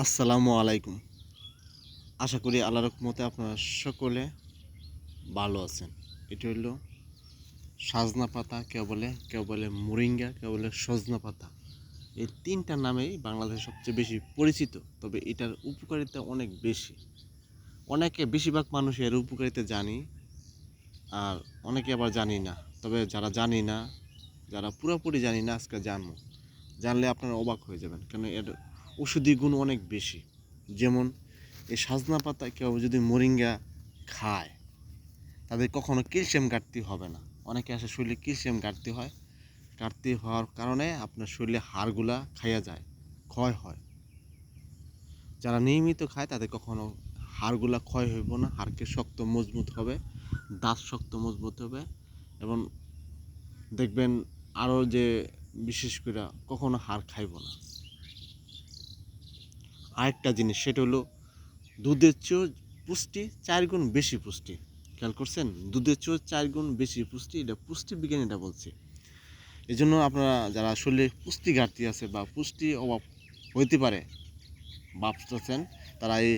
আসসালামু আলাইকুম। আশা করি আল্লাহর রহমতে আপনারা সকলে ভালো আছেন। এটি হলো সাজনা পাতা, কেউ বলে কেউ বলে মোরিঙ্গা, কেউ বলে সজনা পাতা। এই তিনটা নামেই বাংলাদেশে সবচেয়ে বেশি পরিচিত, তবে এটার উপকারিতা অনেক বেশি। অনেকে বেশিরভাগ মানুষ এর উপকারিতা জানি, আর অনেকে আবার জানি না। তবে যারা জানি না, যারা পুরোপুরি জানি না, আজকে জানব। জানলে আপনারা অবাক হয়ে যাবেন, কেন এর ওষুধি গুণ অনেক বেশি। যেমন, এই সাজনা পাতা কেউ যদি মোরিঙ্গা খায়, তাদের কখনো ক্যালসিয়াম ঘাটতি হবে না। অনেকে আসে শরীরে ক্যালসিয়াম ঘাটতি হয়। ঘাটতি হওয়ার কারণে আপনার শরীরে হাড়গুলা খাইয়া যায়, ক্ষয় হয়। যারা নিয়মিত খায়, তাদের কখনো হাড়গুলা ক্ষয় হইব না। হাড়কে শক্ত মজবুত হবে, দাঁত শক্ত মজবুত হবে এবং দেখবেন আরও যে বিশেষ করে কখনো হাড় খাইব না। আরেকটা জিনিস, সেটা হলো দুধের চেয়েও পুষ্টি চার গুণ বেশি পুষ্টি। খেয়াল করছেন? দুধের চেয়েও চার গুণ বেশি পুষ্টি, এটা পুষ্টি বিজ্ঞান এটা বলছে। এই জন্য আপনারা যারা শরীরে পুষ্টি ঘাটতি আছে বা পুষ্টি অভাব হইতে পারে, ভাবতেছেন, তারা এই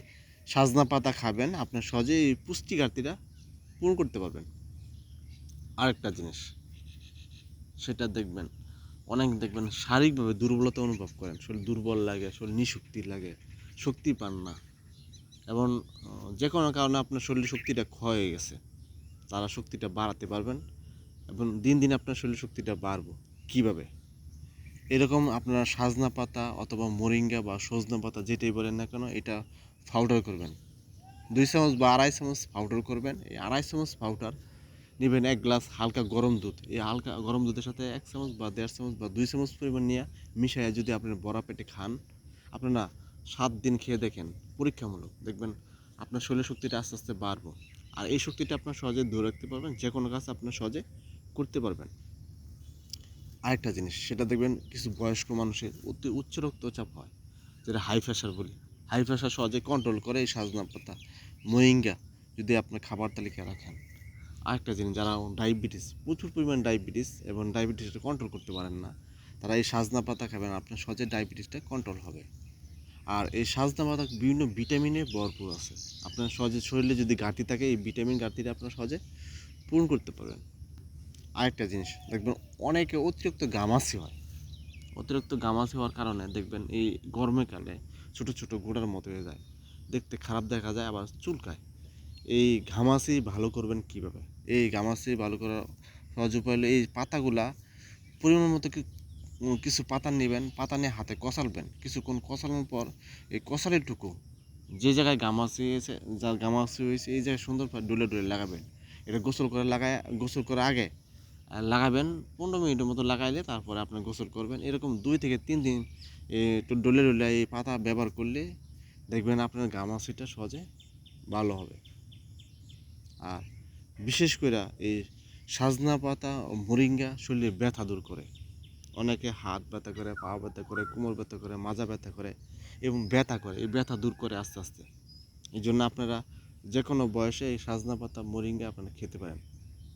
সাজনা পাতা খাবেন আপনার সহজে এই পুষ্টি ঘাটতিটা পূরণ করতে পারবেন। আরেকটা জিনিস, সেটা দেখবেন অনেক দেখবেন শারীরিকভাবে দুর্বলতা অনুভব করেন। শরীর দুর্বল লাগে, শরীর নিশক্তি লাগে, শক্তি পান না। এবং যে কোনো কারণে আপনার শরীর শক্তিটা ক্ষয় হয়ে গেছে। তারা শক্তিটা বাড়াতে পারবেন এবং দিন দিন আপনার শরীর শক্তিটা বাড়বো। কীভাবে? এরকম আপনারা সাজনা পাতা অথবা মোরিঙ্গা বা সজনা পাতা যেটাই বলেন না কেন, এটা পাউডার করবেন। দুই চামচ বা আড়াই চামচ পাউডার করবেন। এই আড়াই চামচ পাউডার নেবেন এক গ্লাস হালকা গরম দুধ। এই হালকা গরম দুধের সাথে এক চামচ বা দেড় চামচ বা দুই চামচ পরিমাণ নিয়ে মিশাইয়া যদি আপনি বড়া পেটে খান, আপনারা সাত দিন খেয়ে দেখেন, পরীক্ষামূলক। দেখবেন আপনার শরীরের শক্তিটা আস্তে আস্তে বাড়বো। আর এই শক্তিটা আপনার সহজে ধরে রাখতে পারবেন যে কোনো কাজ আপনার সহজে করতে পারবেন। আরেকটা জিনিস, সেটা দেখবেন কিছু বয়স্ক মানুষের অতি উচ্চ রক্তচাপ হয়, যেটা হাই প্রেশার বলি। হাই প্রেশার সহজে কন্ট্রোল করে এই সাজনা পাতা। মহিঙ্গা যদি আপনার খাবার তালিকায় রাখেন। আরেকটা জিনিস, যারা ডায়াবেটিস প্রচুর পরিমাণ ডায়াবেটিস এবং ডায়াবেটিসটা কন্ট্রোল করতে পারেন না, তারা এই সাজনা পাতা খাবেন, আপনার সহজে ডায়াবেটিসটা কন্ট্রোল হবে। আর এই সাজনা পাতা বিভিন্ন ভিটামিনে ভরপুর আছে। আপনার সহজে শরীরে যদি ঘাটতি থাকে, এই ভিটামিন ঘাটতিটা আপনার সহজে পূরণ করতে পারবেন। আরেকটা জিনিস, দেখবেন অনেকে অতিরিক্ত গামাসি হয়। অতিরিক্ত গামাসি হওয়ার কারণে দেখবেন এই গরমকালে ছোট ছোট গোড়ার মতো হয়ে যায়। দেখতে খারাপ দেখা যায়, আবার চুলকায়। এই ঘামাসি ভালো করবেন কীভাবে? এই ঘামাসি ভালো করার সহজ উপায় হলো এই পাতাগুলা পরিমাণ মতো কিছু পাতা নেবেন, পাতা নিয়ে হাতে কষালবেন। কিছুক্ষণ কষানোর পর এই কষালেরটুকু যে জায়গায় গামাসি হয়েছে, যার গামাসি হয়েছে, এই জায়গায় সুন্দর ডুলে ডুলে লাগাবেন। এটা গোসল করে লাগায় গোসল করার আগে লাগাবেন। পনেরো মিনিটের মতো লাগাইলে তারপরে আপনি গোসল করবেন। এরকম দুই থেকে তিন দিন একটু ডলে ডলে এই পাতা ব্যবহার করলে দেখবেন আপনার গামাসিটা সহজে ভালো হবে। আর বিশেষ করে এই সাজনা পাতা ও মোরিঙ্গা শরীরে ব্যথা দূর করে। অনেকে হাত ব্যথা করে, পা ব্যথা করে, কোমর ব্যথা করে, মাজা ব্যথা করে এবং ব্যথা করে, এই ব্যথা দূর করে আস্তে আস্তে। এই জন্য আপনারা যে কোনো বয়সে এই সাজনা পাতা, মোরিঙ্গা আপনারা খেতে পারেন।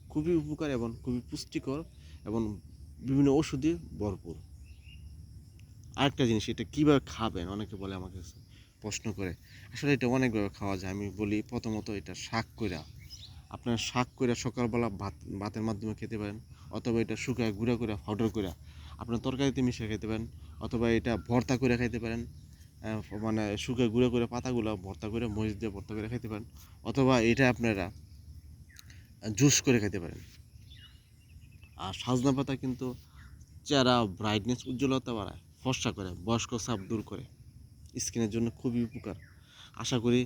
খুবই উপকার এবং খুবই পুষ্টিকর এবং বিভিন্ন ওষুধে ভরপুর। আরেকটা জিনিস, এটা কীভাবে খাবেন? অনেকে বলে আমাকে প্রশ্ন করে। আসলে এটা অনেকভাবে খাওয়া যায়, আমি বলি প্রথমত এটা শাক কইরা। আপনার শাক কইরা সকালবেলা ভাত, ভাতের মাধ্যমে খেতে পারেন, অথবা এটা শুকায়, গুঁড়া করে পাউডার করে আপনার তরকারিতে মিশিয়ে খেতে পারেন, অথবা এটা ভর্তা করে খেতে পারেন মানে শুকায়, গুঁড়া করে পাতাগুলো ভর্তা করে মরিচ দিয়ে ভর্তা করে খেতে পারেন, অথবা এটা আপনারা জুস করে খেতে পারেন। আর সাজনা পাতা কিন্তু চেহারা ব্রাইটনেস উজ্জ্বলতা বাড়ায়, ফর্সা করে, বয়স্ক চাপ দূর করে, স্কিনের জন্য খুবই উপকার। আশা করি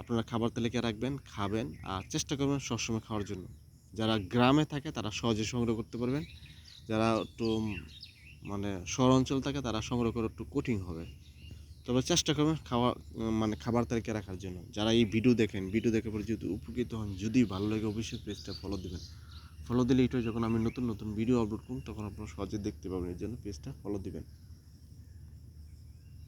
আপনারা খাবার তালিকা রাখবেন, খাবেন আর চেষ্টা করবেন সবসময় খাওয়ার জন্য। যারা গ্রামে থাকে তারা সহজে সংগ্রহ করতে পারবেন। যারা একটু মানে শহর অঞ্চল থাকে তারা সংগ্রহ করা একটু কঠিন হবে। তবে চেষ্টা করবেন খাওয়া মানে খাবার তালিকা রাখার জন্য। যারা এই ভিডিও দেখেন ভিডিও দেখার পরে যদি উপকৃত হন, যদি ভালো লাগে অবশ্যই পেজটা ফলো দেবেন। ফলো দিলে এটা যখন আমি নতুন নতুন ভিডিও আপলোড করুন তখন আপনারা সহজে দেখতে পাবেন। এর জন্য পেজটা ফলো দিবেন।